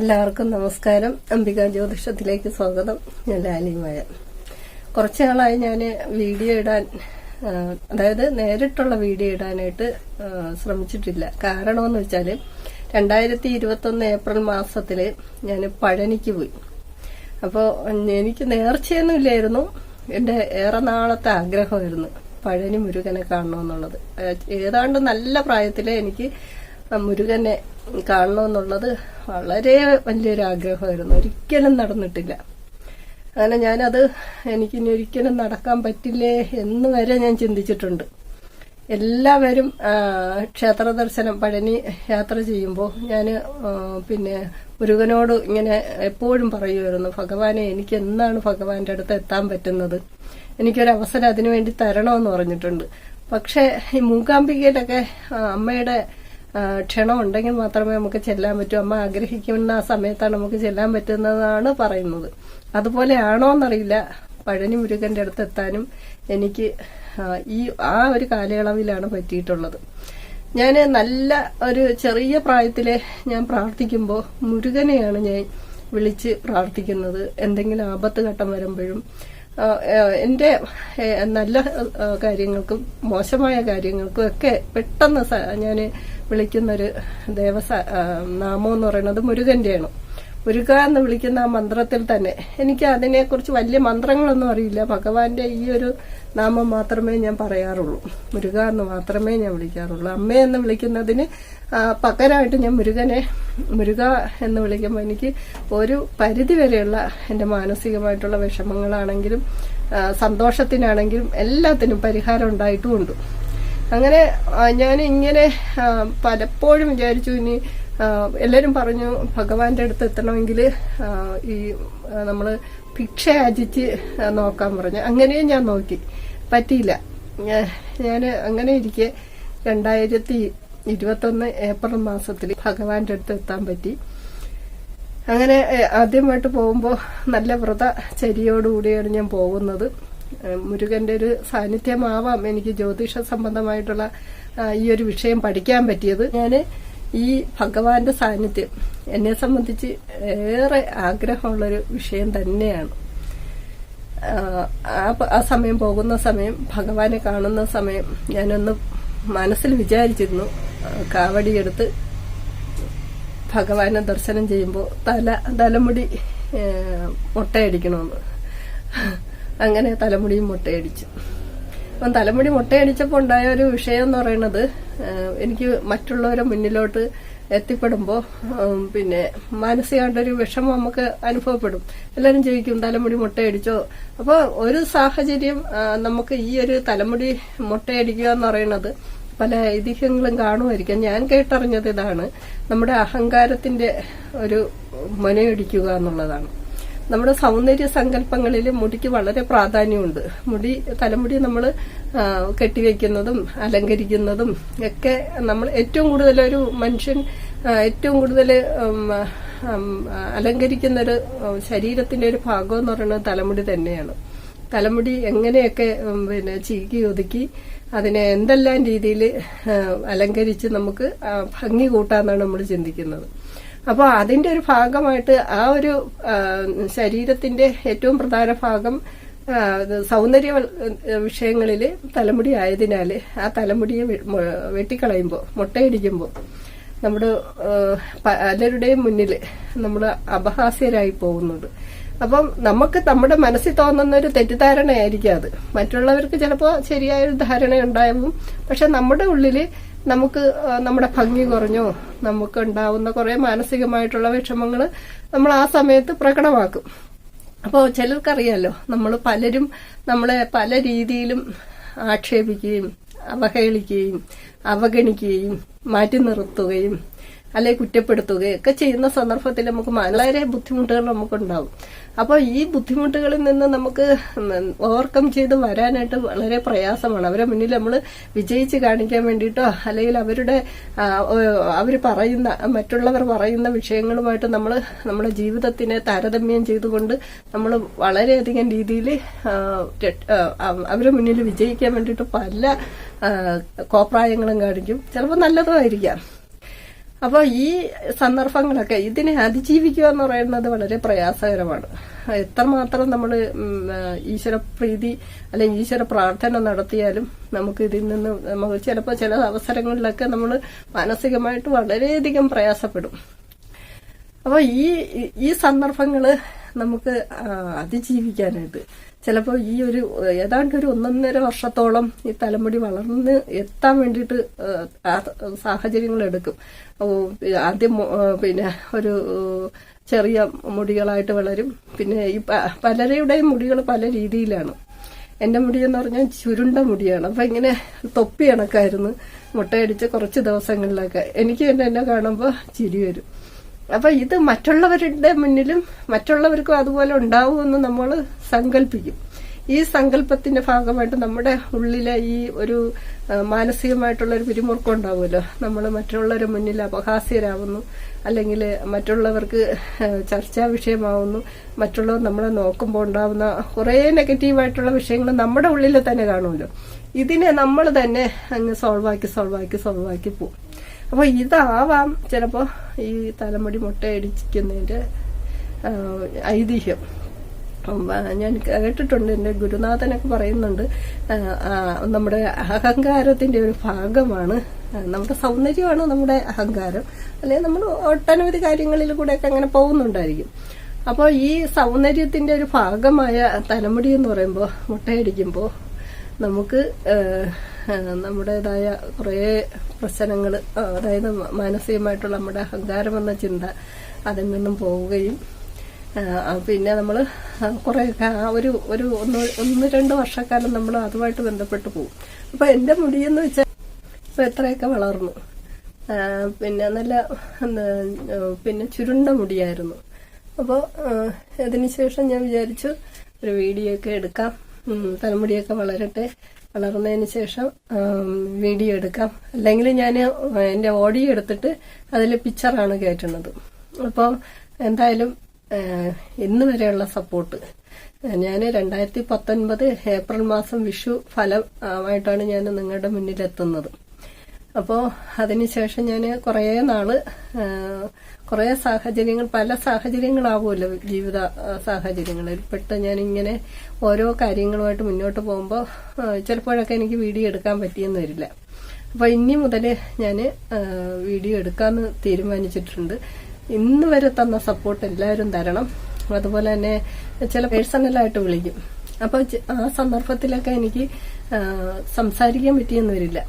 എല്ലാവർക്കും നമസ്കാരം. അംബിക ജ്യോതിഷത്തിലേക്ക് സ്വാഗതം. ഞാൻ ലാലിമായ കുറച്ചു നാളായി ഞാൻ വീഡിയോ ഇടാൻ അതായത് നേരിട്ടുള്ള വീഡിയോ ഇടാനായിട്ട് ശ്രമിച്ചിട്ടില്ല. കാരണമെന്ന് വെച്ചാൽ രണ്ടായിരത്തി ഇരുപത്തൊന്ന് ഏപ്രിൽ മാസത്തിൽ ഞാൻ പഴനിക്ക് പോയി. അപ്പോൾ എനിക്ക് നേർച്ചയൊന്നും ഇല്ലായിരുന്നു. എന്റെ ഏറെ നാളത്തെ ആഗ്രഹമായിരുന്നു പഴനി മുരുകനെ കാണണമെന്നുള്ളത്. ഏതാണ്ട് നല്ല പ്രായത്തിൽ എനിക്ക് മുരുകനെ കാണണമെന്നുള്ളത് വളരെ വലിയൊരു ആഗ്രഹമായിരുന്നു. ഒരിക്കലും നടന്നിട്ടില്ല. അങ്ങനെ ഞാനത് എനിക്കിനി ഒരിക്കലും നടക്കാൻ പറ്റില്ലേ എന്ന് വരെ ഞാൻ ചിന്തിച്ചിട്ടുണ്ട്. എല്ലാവരും ക്ഷേത്ര ദർശനം പഴനി യാത്ര ചെയ്യുമ്പോൾ ഞാൻ പിന്നെ മുരുകനോട് ഇങ്ങനെ എപ്പോഴും പറയുമായിരുന്നു ഭഗവാനെ എനിക്ക് എന്നാണ് ഭഗവാന്റെ അടുത്ത് എത്താൻ പറ്റുന്നത്? എനിക്കൊരു അവസരം അതിനുവേണ്ടി തരണമെന്ന് പറഞ്ഞിട്ടുണ്ട്. പക്ഷേ ഈ മൂകാംബികയിലൊക്കെ അമ്മയുടെ ക്ഷണം ഉണ്ടെങ്കിൽ മാത്രമേ നമുക്ക് ചെല്ലാൻ പറ്റൂ. അമ്മ ആഗ്രഹിക്കുന്ന ആ സമയത്താണ് നമുക്ക് ചെല്ലാൻ പറ്റുന്നതാണ് പറയുന്നത്. അതുപോലെയാണോ എന്നറിയില്ല. പഴനി മുരുകന്റെ അടുത്ത് എത്താനും എനിക്ക് ഈ ആ ഒരു കാലയളവിലാണ് പറ്റിയിട്ടുള്ളത്. ഞാൻ നല്ല ഒരു ചെറിയ പ്രായത്തിലെ ഞാൻ പ്രാർത്ഥിക്കുമ്പോൾ മുരുകനെയാണ് ഞാൻ വിളിച്ച് പ്രാർത്ഥിക്കുന്നത്. എന്തെങ്കിലും ആപത്ത് ഘട്ടം വരുമ്പോഴും എന്റെ നല്ല കാര്യങ്ങൾക്കും മോശമായ കാര്യങ്ങൾക്കും ഒക്കെ പെട്ടെന്ന് ഞാൻ വിളിക്കുന്നൊരു ദേവസ നാമം എന്ന് പറയുന്നത് മുരുകന്റെയാണ്. മുരുക എന്ന് വിളിക്കുന്ന ആ മന്ത്രത്തിൽ തന്നെ എനിക്ക് അതിനെക്കുറിച്ച് വലിയ മന്ത്രങ്ങളൊന്നും അറിയില്ല. ഭഗവാന്റെ ഈ ഒരു നാമം മാത്രമേ ഞാൻ പറയാറുള്ളൂ. മുരുക എന്ന് മാത്രമേ ഞാൻ വിളിക്കാറുള്ളൂ. അമ്മ എന്ന് വിളിക്കുന്നതിന് പകരമായിട്ട് ഞാൻ മുരുകനെ മുരുക എന്ന് വിളിക്കുമ്പോൾ എനിക്ക് ഒരു പരിധിവരെയുള്ള എന്റെ മാനസികമായിട്ടുള്ള വിഷമങ്ങളാണെങ്കിലും സന്തോഷത്തിനാണെങ്കിലും എല്ലാത്തിനും പരിഹാരം ഉണ്ടായിട്ടുമുണ്ട്. അങ്ങനെ ഞാൻ ഇങ്ങനെ പലപ്പോഴും വിചാരിച്ചു ഇനി എല്ലാവരും പറഞ്ഞു ഭഗവാന്റെ അടുത്ത് എത്തണമെങ്കിൽ ഈ നമ്മൾ ഭിക്ഷ യാചിച്ച് നോക്കാൻ പറഞ്ഞു. അങ്ങനെയും ഞാൻ നോക്കി. പറ്റിയില്ല. ഞാൻ അങ്ങനെ ഇരിക്കെ രണ്ടായിരത്തി ഇരുപത്തൊന്ന് ഏപ്രിൽ മാസത്തിൽ ഭഗവാന്റെ അടുത്ത് എത്താൻ പറ്റി. അങ്ങനെ ആദ്യമായിട്ട് പോകുമ്പോൾ നല്ല വ്രത ചരിയോടുകൂടിയാണ് ഞാൻ പോകുന്നത്. മുരുകന്റെ ഒരു സാന്നിധ്യമാവാം എനിക്ക് ജ്യോതിഷ സംബന്ധമായിട്ടുള്ള ഈ ഒരു വിഷയം പഠിക്കാൻ പറ്റിയത്. ഞാൻ ഈ ഭഗവാന്റെ സാന്നിധ്യം എന്നെ സംബന്ധിച്ച് ഏറെ ആഗ്രഹമുള്ളൊരു വിഷയം തന്നെയാണ്. ആ, ആ സമയം പോകുന്ന സമയം ഭഗവാനെ കാണുന്ന സമയം ഞാനൊന്ന് മനസ്സിൽ വിചാരിച്ചിരുന്നു. കാവടിയെടുത്ത് ഭഗവാനെ ദർശനം ചെയ്യുമ്പോൾ തല തലമുടി മുട്ടയടിക്കണമെന്ന് അങ്ങനെ തലമുടിയും മുട്ടയടിച്ചു. അപ്പം തലമുടി മുട്ടയടിച്ചപ്പോൾ ഉണ്ടായ ഒരു വിഷയം എന്ന് പറയുന്നത് എനിക്ക് മറ്റുള്ളവരെ മുന്നിലോട്ട് എത്തിപ്പെടുമ്പോൾ പിന്നെ മാനസികമായിട്ടൊരു വിഷമം നമുക്ക് അനുഭവപ്പെടും. എല്ലാവരും ചോദിക്കും തലമുടി മുട്ടയടിച്ചോ? അപ്പോൾ ഒരു സാഹചര്യം നമുക്ക് ഈ ഒരു തലമുടി മുട്ടയടിക്കുക എന്ന് പറയുന്നത് പല ഐതിഹ്യങ്ങളും കാണുമായിരിക്കാം. ഞാൻ കേട്ടറിഞ്ഞത് ഇതാണ് നമ്മുടെ അഹങ്കാരത്തിന്റെ ഒരു മുനയടിക്കുക എന്നുള്ളതാണ്. നമ്മുടെ സൗന്ദര്യ സങ്കല്പങ്ങളിൽ മുടിക്ക് വളരെ പ്രാധാന്യമുണ്ട്. മുടി തലമുടി നമ്മൾ കെട്ടിവെക്കുന്നതും അലങ്കരിക്കുന്നതും ഒക്കെ നമ്മൾ ഏറ്റവും കൂടുതൽ ഒരു മനുഷ്യൻ ഏറ്റവും കൂടുതൽ അലങ്കരിക്കുന്ന ഒരു ശരീരത്തിന്റെ ഒരു ഭാഗം എന്ന് പറയുന്നത് തലമുടി തന്നെയാണ്. തലമുടി എങ്ങനെയൊക്കെ പിന്നെ ചീകി ഒതുക്കി അതിനെ എന്തെല്ലാം രീതിയിൽ അലങ്കരിച്ച് നമുക്ക് ഭംഗി കൂട്ടാന്നാണ് നമ്മൾ ചിന്തിക്കുന്നത്. അപ്പോൾ അതിന്റെ ഒരു ഭാഗമായിട്ട് ആ ഒരു ശരീരത്തിന്റെ ഏറ്റവും പ്രധാന ഭാഗം സൗന്ദര്യ വിഷയങ്ങളിൽ തലമുടി ആയതിനാൽ ആ തലമുടിയെ വെട്ടിക്കളയുമ്പോൾ മുട്ടയടിക്കുമ്പോൾ നമ്മുടെ പലരുടെയും മുന്നിൽ നമ്മൾ അപഹാസ്യരായി പോകുന്നുണ്ട്. അപ്പം നമുക്ക് നമ്മുടെ മനസ്സിൽ തോന്നുന്ന ഒരു തെറ്റിദ്ധാരണയായിരിക്കും അത്. മറ്റുള്ളവർക്ക് ചിലപ്പോൾ ശരിയായൊരു ധാരണ ഉണ്ടാവും പക്ഷെ നമ്മുടെ ഉള്ളിൽ നമുക്ക് നമ്മുടെ ഭംഗി കുറഞ്ഞോ നമുക്ക് ഉണ്ടാവുന്ന കുറെ മാനസികമായിട്ടുള്ള വിഷമങ്ങൾ നമ്മൾ ആ സമയത്ത് പ്രകടമാക്കും. അപ്പോൾ ചിലർക്കറിയാലോ നമ്മൾ പലരും നമ്മളെ പല രീതിയിലും ആക്ഷേപിക്കുകയും അവഹേളിക്കുകയും അവഗണിക്കുകയും മാറ്റി നിർത്തുകയും അല്ലെ കുറ്റപ്പെടുത്തുകയോ ഒക്കെ ചെയ്യുന്ന സന്ദർഭത്തിൽ നമുക്ക് വളരെ ബുദ്ധിമുട്ടുകൾ നമുക്കുണ്ടാവും. അപ്പോൾ ഈ ബുദ്ധിമുട്ടുകളിൽ നിന്ന് നമുക്ക് ഓവർകം ചെയ്ത് വരാനായിട്ട് വളരെ പ്രയാസമാണ്. അവരെ മുന്നിൽ നമ്മൾ വിജയിച്ച് കാണിക്കാൻ വേണ്ടിയിട്ടോ അല്ലെങ്കിൽ അവരുടെ അവർ പറയുന്ന മറ്റുള്ളവർ പറയുന്ന വിഷയങ്ങളുമായിട്ട് നമ്മൾ നമ്മുടെ ജീവിതത്തിനെ താരതമ്യം ചെയ്തുകൊണ്ട് നമ്മൾ വളരെയധികം രീതിയിൽ അവരെ മുന്നിൽ വിജയിക്കാൻ വേണ്ടിയിട്ട് പല കോപ്രായങ്ങളും കാണിക്കും. ചിലപ്പോൾ നല്ലതുമായിരിക്കാം. അപ്പോൾ ഈ സന്ദർഭങ്ങളൊക്കെ ഇതിനെ അതിജീവിക്കുക എന്ന് പറയുന്നത് വളരെ പ്രയാസകരമാണ്. എത്രമാത്രം നമ്മൾ ഈശ്വരപ്രീതി അല്ലെങ്കിൽ ഈശ്വര പ്രാർത്ഥന നടത്തിയാലും നമുക്ക് ഇതിൽ നിന്ന് നമുക്ക് ചിലപ്പോൾ ചില അവസരങ്ങളിലൊക്കെ നമ്മൾ മാനസികമായിട്ട് വളരെയധികം പ്രയാസപ്പെടും. അപ്പോൾ ഈ ഈ സന്ദർഭങ്ങൾ നമുക്ക് അതിജീവിക്കാനായിട്ട്. ചിലപ്പോൾ ഈ ഒരു ഏതാണ്ട് ഒരു ഒന്നൊന്നര വർഷത്തോളം ഈ തലമുടി വളർന്ന് എത്താൻ വേണ്ടിയിട്ട് സാഹചര്യങ്ങൾ എടുക്കും. ആദ്യം പിന്നെ ഒരു ചെറിയ മുടികളായിട്ട് വളരും. പിന്നെ ഈ പലരുടെയും മുടികൾ പല രീതിയിലാണ്. എന്റെ മുടി എന്ന് പറഞ്ഞാൽ ചുരുണ്ട മുടിയാണ്. അപ്പൊ ഇങ്ങനെ തൊപ്പി കണക്കായിരുന്നു മുട്ടയടിച്ച് കുറച്ച് ദിവസങ്ങളിലൊക്കെ. എനിക്ക് തന്നെ എന്നെ കാണുമ്പോൾ ചിരി വരും. അപ്പൊ ഇത് മറ്റുള്ളവരുടെ മുന്നിലും മറ്റുള്ളവർക്കും അതുപോലെ ഉണ്ടാവുമെന്ന് നമ്മൾ സങ്കല്പിക്കും ഈ സങ്കല്പത്തിന്റെ ഭാഗമായിട്ട് നമ്മുടെ ഉള്ളിലെ ഈ ഒരു മാനസികമായിട്ടുള്ള ഒരു പിരിമുറുക്കം ഉണ്ടാവുമല്ലോ. നമ്മൾ മറ്റുള്ളവരുടെ മുന്നിൽ അപഹാസ്യരാകുന്നു അല്ലെങ്കിൽ മറ്റുള്ളവർക്ക് ചർച്ചാ വിഷയമാവുന്നു മറ്റുള്ളവർ നമ്മളെ നോക്കുമ്പോൾ ഉണ്ടാവുന്ന കുറേ നെഗറ്റീവായിട്ടുള്ള വിഷയങ്ങൾ നമ്മുടെ ഉള്ളിൽ തന്നെ കാണുമല്ലോ. ഇതിനെ നമ്മൾ തന്നെ അങ്ങ് സോൾവാക്കി സോൾവാക്കി സോൾവാക്കി പോകും അപ്പൊ ഇതാവാം. ചിലപ്പോ ഈ തലമുടി മുട്ട ഇടിച്ചിരിക്കുന്നതിന്റെ ഐതിഹ്യം. ഞാൻ കേട്ടിട്ടുണ്ട്. എന്റെ ഗുരുനാഥനൊക്കെ പറയുന്നുണ്ട്. നമ്മുടെ അഹങ്കാരത്തിന്റെ ഒരു ഭാഗമാണ്. നമ്മുടെ സൗന്ദര്യമാണ് നമ്മുടെ അഹങ്കാരം. അല്ലെങ്കിൽ നമ്മൾ ഒട്ടനവധി കാര്യങ്ങളിൽ കൂടെയൊക്കെ അങ്ങനെ പോകുന്നുണ്ടായിരിക്കും. അപ്പോൾ ഈ സൗന്ദര്യത്തിന്റെ ഒരു ഭാഗമായ തലമുടി എന്ന് പറയുമ്പോൾ മുട്ടയടിക്കുമ്പോൾ നമുക്ക് നമ്മുടേതായ കുറേ പ്രശ്നങ്ങൾ അതായത് മാനസികമായിട്ടുള്ള നമ്മുടെ അഹങ്കാരം എന്ന ചിന്ത അതിൽ നിന്നും പോവുകയും പിന്നെ നമ്മൾ കുറേ ഒരു ഒരു ഒന്ന് ഒന്ന് രണ്ട് വർഷക്കാലം നമ്മൾ അതുമായിട്ട് ബന്ധപ്പെട്ട് പോകും അപ്പോൾ എന്റെ മുടിയെന്ന് വെച്ചാൽ ഇപ്പം എത്രയൊക്കെ വളർന്നു. പിന്നെ നല്ല പിന്നെ ചുരുണ്ട മുടിയായിരുന്നു. അപ്പോൾ അതിനുശേഷം ഞാൻ വിചാരിച്ചു ഒരു വീഡിയോ ഒക്കെ എടുക്കാം. തലമുടിയൊക്കെ വളരട്ടെ. വളർന്നതിന് ശേഷം വീഡിയോ എടുക്കാം. അല്ലെങ്കിൽ ഞാൻ എന്റെ ഓഡിയോ എടുത്തിട്ട് അതിൽ പിക്ചറാണ് കയറ്റുന്നത്. അപ്പോൾ എന്തായാലും ഇന്ന് വരെയുള്ള സപ്പോർട്ട് ഞാൻ രണ്ടായിരത്തി പത്തൊൻപത് ഏപ്രിൽ മാസം വിഷു ഫലമായിട്ടാണ് ഞാൻ നിങ്ങളുടെ മുന്നിലെത്തുന്നത്. അപ്പോൾ അതിനുശേഷം ഞാൻ കുറേ നാൾ കുറേ സാഹചര്യങ്ങൾ പല സാഹചര്യങ്ങളാവുമല്ലോ ജീവിത സാഹചര്യങ്ങളിൽ. പെട്ട് ഞാനിങ്ങനെ ഓരോ കാര്യങ്ങളുമായിട്ട് മുന്നോട്ട് പോകുമ്പോൾ ചിലപ്പോഴൊക്കെ എനിക്ക് വീഡിയോ എടുക്കാൻ പറ്റിയെന്ന് വരില്ല. അപ്പോൾ ഇനി മുതൽ ഞാൻ വീഡിയോ എടുക്കാമെന്ന് തീരുമാനിച്ചിട്ടുണ്ട്. ഇന്ന് വരെ തന്ന സപ്പോർട്ട് എല്ലാവരും തരണം. അതുപോലെ തന്നെ ചില പേഴ്സണലായിട്ട് വിളിക്കും. അപ്പോൾ ആ സന്ദർഭത്തിലൊക്കെ എനിക്ക് സംസാരിക്കാൻ പറ്റിയെന്ന് വരില്ല.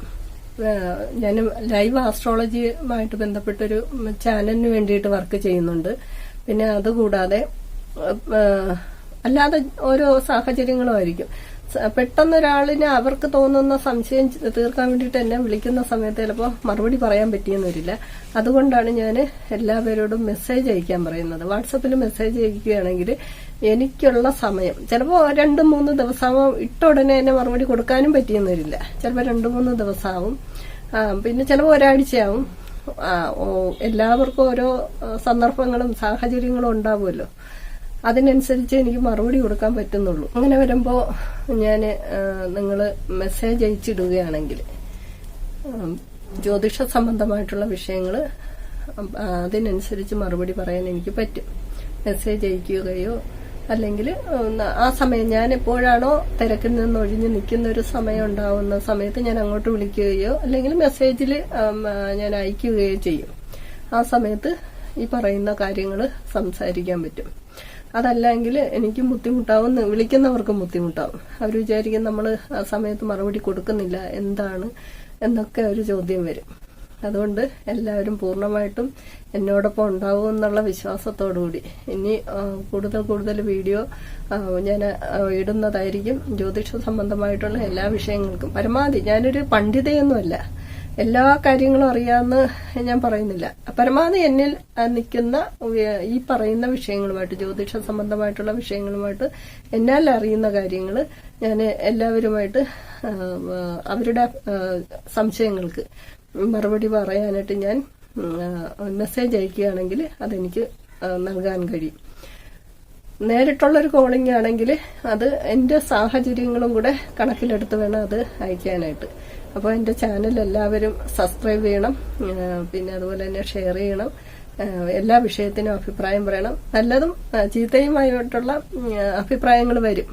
ഞാൻ ലൈവ് ആസ്ട്രോളജിയുമായിട്ട് ബന്ധപ്പെട്ടൊരു ചാനലിന് വേണ്ടിയിട്ട് വർക്ക് ചെയ്യുന്നുണ്ട്. പിന്നെ അതുകൂടാതെ അല്ലാതെ ഓരോ സാഹചര്യങ്ങളുമായിരിക്കും പെട്ടെന്ന് ഒരാളിന് അവർക്ക് തോന്നുന്ന സംശയം തീർക്കാൻ വേണ്ടിയിട്ട് എന്നെ വിളിക്കുന്ന സമയത്ത് ചിലപ്പോൾ മറുപടി പറയാൻ പറ്റിയെന്ന് വരില്ല. അതുകൊണ്ടാണ് ഞാൻ എല്ലാവരോടും മെസ്സേജ് അയക്കാൻ പറയുന്നത്. വാട്സപ്പിൽ മെസ്സേജ് അയക്കുകയാണെങ്കിൽ എനിക്കുള്ള സമയം. ചിലപ്പോൾ രണ്ട് മൂന്ന് ദിവസമാവും ഇട്ട ഉടനെ തന്നെ മറുപടി കൊടുക്കാനും പറ്റിയെന്ന് വരില്ല. ചിലപ്പോൾ രണ്ട് മൂന്ന് ദിവസമാവും പിന്നെ ചിലപ്പോൾ ഒരാഴ്ചയാവും. എല്ലാവർക്കും ഓരോ സന്ദർഭങ്ങളും സാഹചര്യങ്ങളും ഉണ്ടാവുമല്ലോ. അതിനനുസരിച്ച് എനിക്ക് മറുപടി കൊടുക്കാൻ പറ്റുന്നുള്ളൂ. അങ്ങനെ വരുമ്പോൾ ഞാൻ നിങ്ങൾ മെസ്സേജ് അയച്ചിടുകയാണെങ്കിൽ ജ്യോതിഷ സംബന്ധമായിട്ടുള്ള വിഷയങ്ങൾ അതിനനുസരിച്ച് മറുപടി പറയാൻ എനിക്ക് പറ്റും. മെസ്സേജ് അയക്കുകയോ അല്ലെങ്കിൽ ആ സമയം ഞാൻ എപ്പോഴാണോ തിരക്കിൽ നിന്ന് ഒഴിഞ്ഞ് നിൽക്കുന്ന ഒരു സമയം ഉണ്ടാവുന്ന സമയത്ത് ഞാൻ അങ്ങോട്ട് വിളിക്കുകയോ അല്ലെങ്കിൽ മെസ്സേജിൽ ഞാൻ അയക്കുകയോ ചെയ്യും. ആ സമയത്ത് ഈ പറയുന്ന കാര്യങ്ങൾ സംസാരിക്കാൻ പറ്റും. അതല്ലെങ്കിൽ എനിക്കും ബുദ്ധിമുട്ടാവും വിളിക്കുന്നവർക്കും ബുദ്ധിമുട്ടാവും. അവർ വിചാരിക്കും നമ്മൾ ആ സമയത്ത് മറുപടി കൊടുക്കുന്നില്ല എന്താണ് എന്നൊക്കെ ഒരു ചോദ്യം വരും. അതുകൊണ്ട് എല്ലാവരും പൂർണമായിട്ടും എന്നോടൊപ്പം ഉണ്ടാവും എന്നുള്ള വിശ്വാസത്തോടുകൂടി. ഇനി കൂടുതൽ കൂടുതൽ വീഡിയോ ഞാൻ ഇടുന്നതായിരിക്കും. ജ്യോതിഷ സംബന്ധമായിട്ടുള്ള എല്ലാ വിഷയങ്ങൾക്കും. പരമാവധി ഞാനൊരു പണ്ഡിതയൊന്നുമല്ല. എല്ലാ കാര്യങ്ങളും അറിയാമെന്ന് ഞാൻ പറയുന്നില്ല. പരമാവധി എന്നിൽ നിൽക്കുന്ന ഈ പറയുന്ന വിഷയങ്ങളുമായിട്ട് ജ്യോതിഷ സംബന്ധമായിട്ടുള്ള വിഷയങ്ങളുമായിട്ട് എന്നാൽ അറിയുന്ന കാര്യങ്ങൾ ഞാൻ എല്ലാവരുമായിട്ട് അവരുടെ സംശയങ്ങൾക്ക് മറുപടി പറയാനായിട്ട് ഞാൻ മെസ്സേജ് അയക്കുകയാണെങ്കിൽ അതെനിക്ക് നൽകാൻ കഴിയും. നേരിട്ടുള്ളൊരു കോളിംഗ് ആണെങ്കിൽ അത് എന്റെ സാഹചര്യങ്ങളും കൂടെ കണക്കിലെടുത്ത് വേണം അത് അയക്കാനായിട്ട്. അപ്പോൾ എന്റെ ചാനൽ എല്ലാവരും സബ്സ്ക്രൈബ് ചെയ്യണം പിന്നെ അതുപോലെ തന്നെ ഷെയർ ചെയ്യണം. എല്ലാ വിഷയത്തിനും അഭിപ്രായം പറയണം. നല്ലതും ചീത്തയുമായിട്ടുള്ള അഭിപ്രായങ്ങൾ വരും.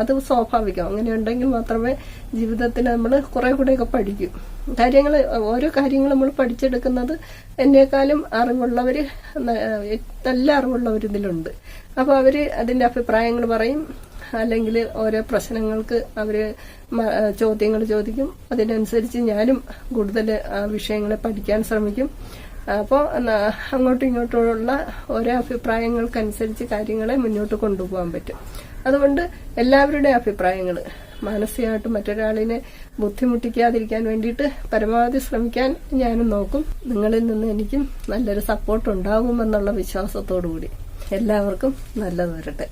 അത് സ്വാഭാവികം. അങ്ങനെ ഉണ്ടെങ്കിൽ മാത്രമേ ജീവിതത്തിൽ നമ്മൾ കുറെ കൂടെയൊക്കെ പഠിക്കൂ. കാര്യങ്ങൾ ഓരോ കാര്യങ്ങൾ നമ്മൾ പഠിച്ചെടുക്കുന്നത് എന്നേക്കാളും അറിവുള്ളവർ നല്ല അറിവുള്ളവർ ഇതിലുണ്ട്. അപ്പോൾ അവർ അതിന്റെ അഭിപ്രായങ്ങൾ പറയും. അല്ലെങ്കിൽ ഓരോ പ്രശ്നങ്ങൾക്ക് അവർ ചോദ്യങ്ങൾ ചോദിക്കും. അതിനനുസരിച്ച് ഞാനും കൂടുതൽ ആ വിഷയങ്ങളെ പഠിക്കാൻ ശ്രമിക്കും. അപ്പോൾ അങ്ങോട്ടും ഇങ്ങോട്ടുമുള്ള ഓരോ അഭിപ്രായങ്ങൾക്കനുസരിച്ച് കാര്യങ്ങളെ മുന്നോട്ട് കൊണ്ടുപോകാൻ പറ്റും. അതുകൊണ്ട് എല്ലാവരുടെ അഭിപ്രായങ്ങൾ മാനസികമായിട്ട് മറ്റൊരാളിനെ ബുദ്ധിമുട്ടിക്കാതിരിക്കാൻ വേണ്ടിയിട്ട് പരമാവധി ശ്രമിക്കാൻ ഞാനും നോക്കും. നിങ്ങളിൽ നിന്ന് എനിക്കും നല്ലൊരു സപ്പോർട്ട് ഉണ്ടാകുമെന്നുള്ള വിശ്വാസത്തോടു കൂടി എല്ലാവർക്കും നല്ലത് വരട്ടെ.